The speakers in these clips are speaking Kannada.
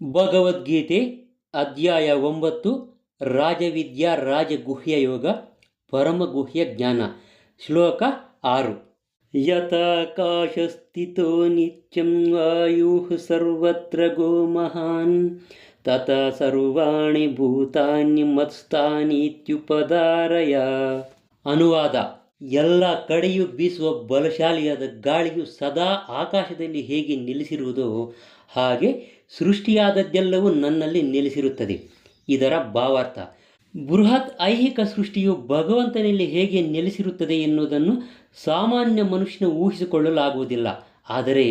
ಭಗವದ್ಗೀತೆ ಅಧ್ಯಾಯ ಒಂಬತ್ತು, ರಾಜವಿದ್ಯಾ ರಾಜಗುಹ್ಯ ಯೋಗ, ಪರಮಗುಹ್ಯ ಜ್ಞಾನ, ಶ್ಲೋಕ ಆರು. ಯಥಾಕಾಶಸ್ಥಿತೋ ನಿತ್ಯಂ ವಾಯು ಸರ್ವತ್ರ ಗೋ ಮಹಾನ್ ಸರ್ವಾಣಿ ಭೂತಾನಿ ಮತ್ಸ್ಥಾನೀತ್ಯುಪದಾರಯ ಅನುವಾದ, ಎಲ್ಲ ಕಡೆಯೂ ಬೀಸುವ ಬಲಶಾಲಿಯಾದ ಗಾಳಿಯು ಸದಾ ಆಕಾಶದಲ್ಲಿ ಹೇಗೆ ನಿಲ್ಲಿಸಿರುವುದೋ ಹಾಗೆ ಸೃಷ್ಟಿಯಾದದ್ದೆಲ್ಲವೂ ನನ್ನಲ್ಲಿ ನೆಲೆಸಿರುತ್ತದೆ. ಇದರ ಭಾವಾರ್ಥ, ಬೃಹತ್ ಐಹಿಕ ಸೃಷ್ಟಿಯು ಭಗವಂತನಲ್ಲಿ ಹೇಗೆ ನೆಲೆಸಿರುತ್ತದೆ ಎನ್ನುವುದನ್ನು ಸಾಮಾನ್ಯ ಮನುಷ್ಯನ ಊಹಿಸಿಕೊಳ್ಳಲಾಗುವುದಿಲ್ಲ. ಆದರೆ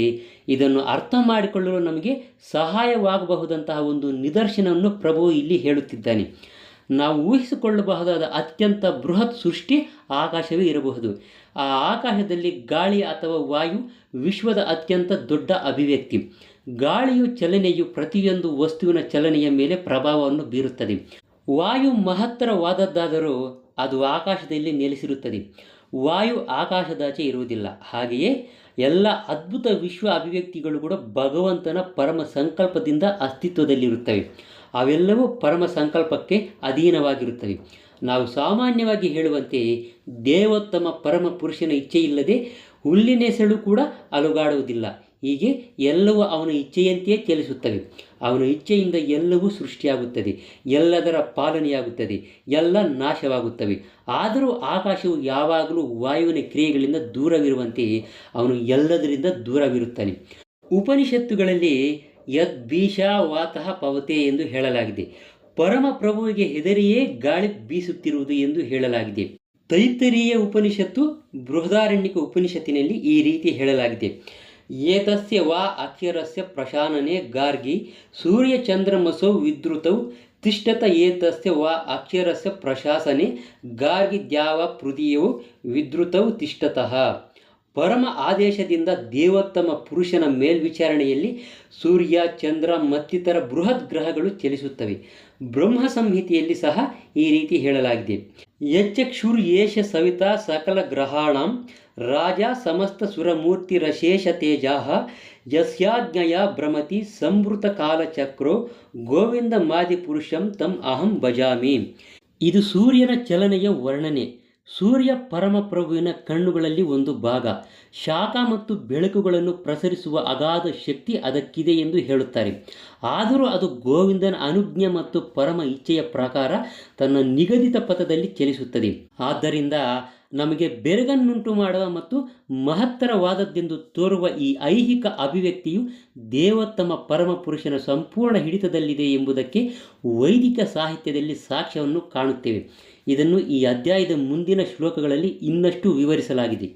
ಇದನ್ನು ಅರ್ಥ ಮಾಡಿಕೊಳ್ಳಲು ನಮಗೆ ಸಹಾಯವಾಗಬಹುದಂತಹ ಒಂದು ನಿದರ್ಶನವನ್ನು ಪ್ರಭು ಇಲ್ಲಿ ಹೇಳುತ್ತಿದ್ದಾನೆ. ನಾವು ಊಹಿಸಿಕೊಳ್ಳಬಹುದಾದ ಅತ್ಯಂತ ಬೃಹತ್ ಸೃಷ್ಟಿ ಆಕಾಶವೇ ಇರಬಹುದು. ಆ ಆಕಾಶದಲ್ಲಿ ಗಾಳಿ ಅಥವಾ ವಾಯು ವಿಶ್ವದ ಅತ್ಯಂತ ದೊಡ್ಡ ಅಭಿವ್ಯಕ್ತಿ. ಗಾಳಿಯು ಚಲನೆಯು ಪ್ರತಿಯೊಂದು ವಸ್ತುವಿನ ಚಲನೆಯ ಮೇಲೆ ಪ್ರಭಾವವನ್ನು ಬೀರುತ್ತದೆ. ವಾಯು ಮಹತ್ತರವಾದದ್ದಾದರೂ ಅದು ಆಕಾಶದಲ್ಲಿ ನೆಲೆಸಿರುತ್ತದೆ. ವಾಯು ಆಕಾಶದಾಚೆ ಇರುವುದಿಲ್ಲ. ಹಾಗೆಯೇ ಎಲ್ಲ ಅದ್ಭುತ ವಿಶ್ವ ಅಭಿವ್ಯಕ್ತಿಗಳು ಕೂಡ ಭಗವಂತನ ಪರಮ ಸಂಕಲ್ಪದಿಂದ ಅಸ್ತಿತ್ವದಲ್ಲಿರುತ್ತವೆ. ಅವೆಲ್ಲವೂ ಪರಮ ಸಂಕಲ್ಪಕ್ಕೆ ಅಧೀನವಾಗಿರುತ್ತವೆ. ನಾವು ಸಾಮಾನ್ಯವಾಗಿ ಹೇಳುವಂತೆ ದೇವೋತ್ತಮ ಪರಮ ಪುರುಷನ ಇಚ್ಛೆಯಿಲ್ಲದೆ ಹುಲ್ಲಿನೆಸಳು ಕೂಡ ಅಲುಗಾಡುವುದಿಲ್ಲ. ಹೀಗೆ ಎಲ್ಲವೂ ಅವನ ಇಚ್ಛೆಯಂತೆಯೇ ಚಲಿಸುತ್ತವೆ. ಅವನ ಇಚ್ಛೆಯಿಂದ ಎಲ್ಲವೂ ಸೃಷ್ಟಿಯಾಗುತ್ತದೆ. ಎಲ್ಲದರ ಪಾಲನೆಯಾಗುತ್ತದೆ. ಎಲ್ಲ ನಾಶವಾಗುತ್ತವೆ. ಆದರೂ ಆಕಾಶವು ಯಾವಾಗಲೂ ವಾಯುವಿನ ಕ್ರಿಯೆಗಳಿಂದ ದೂರವಿರುವಂತೆಯೇ ಅವನು ಎಲ್ಲದರಿಂದ ದೂರವಿರುತ್ತಾನೆ. ಉಪನಿಷತ್ತುಗಳಲ್ಲಿ ಯದ್ ಬೀಷಾ ವಾತಃ ಪವತೆ ಎಂದು ಹೇಳಲಾಗಿದೆ. ಪರಮ ಪ್ರಭುವಿಗೆ ಹೆದರಿಯೇ ಗಾಳಿ ಬೀಸುತ್ತಿರುವುದು ಎಂದು ಹೇಳಲಾಗಿದೆ. ತೈತರಿಯ ಉಪನಿಷತ್ತು ಬೃಹದಾರಣ್ಯಕ ಉಪನಿಷತ್ತಿನಲ್ಲಿ ಈ ರೀತಿ ಹೇಳಲಾಗಿದೆ. ಏತಸ್ಯ ವಾ ಅಕ್ಷರಸ್ಯ ಪ್ರಶಾನನೆ ಗಾರ್ಗಿ ಸೂರ್ಯಚಂದ್ರಮಸೌ ವಿದ್ರುತೌ ತಿಷ್ಠತ ಏತಸ್ಯ ವಾ ಅಕ್ಷರಸ್ಯ ಪ್ರಶಾಸನೆ ಗಾರ್ಗಿ ದ್ಯಾವ ಪೃಥಿಯವು ವಿದ್ರುತೌ ತಿಷ್ಠತಃ ಪರಮ ಆದೇಶದಿಂದ ದೇವೋತ್ತಮ ಪುರುಷನ ಮೇಲ್ವಿಚಾರಣೆಯಲ್ಲಿ ಸೂರ್ಯ, ಚಂದ್ರ ಮತ್ತಿತರ ಬೃಹತ್ ಗ್ರಹಗಳು ಚಲಿಸುತ್ತವೆ. ಬ್ರಹ್ಮ ಸಂಹಿತೆಯಲ್ಲಿ ಸಹ ಈ ರೀತಿ ಹೇಳಲಾಗಿದೆ. ಯಚ್ಚಕ್ಷುರ್ ಯೇಷ ಸವಿತಾ ಸಕಲ ಗ್ರಹಾಣಂ, ರಾಜ ಸಮಸ್ತ ಸುರಮೂರ್ತಿರಶೇಷ ತೇಜಾ ಯಸ್ಯಾಜ್ಞಯ ಭ್ರಮತಿ ಸಂವೃತ ಕಾಲಚಕ್ರೋ ಗೋವಿಂದ ಮಾದಿಪುರುಷಂ ತಂ ಅಹಂ ಭಜಾಮಿ. ಇದು ಸೂರ್ಯನ ಚಲನೆಯ ವರ್ಣನೆ. ಸೂರ್ಯ ಪರಮಪ್ರಭುವಿನ ಕಣ್ಣುಗಳಲ್ಲಿ ಒಂದು ಭಾಗ. ಶಾಖ ಮತ್ತು ಬೆಳಕುಗಳನ್ನು ಪ್ರಸರಿಸುವ ಅಗಾಧ ಶಕ್ತಿ ಅದಕ್ಕಿದೆ ಎಂದು ಹೇಳುತ್ತಾರೆ. ಆದರೂ ಅದು ಗೋವಿಂದನ ಅನುಜ್ಞೆ ಮತ್ತು ಪರಮ ಇಚ್ಛೆಯ ಪ್ರಕಾರ ತನ್ನ ನಿಗದಿತ ಪಥದಲ್ಲಿ ಚಲಿಸುತ್ತದೆ. ಆದ್ದರಿಂದ ನಮಗೆ ಬೆರಗನ್ನುಂಟು ಮಾಡುವ ಮತ್ತು ಮಹತ್ತರವಾದದ್ದೆಂದು ತೋರುವ ಈ ಐಹಿಕ ಅಭಿವ್ಯಕ್ತಿಯು ದೇವೋತ್ತಮ ಪರಮ ಪುರುಷನ ಸಂಪೂರ್ಣ ಹಿಡಿತದಲ್ಲಿದೆ ಎಂಬುದಕ್ಕೆ ವೈದಿಕ ಸಾಹಿತ್ಯದಲ್ಲಿ ಸಾಕ್ಷ್ಯವನ್ನು ಕಾಣುತ್ತೇವೆ. ಇದನ್ನು ಈ ಅಧ್ಯಾಯದ ಮುಂದಿನ ಶ್ಲೋಕಗಳಲ್ಲಿ ಇನ್ನಷ್ಟು ವಿವರಿಸಲಾಗಿದೆ.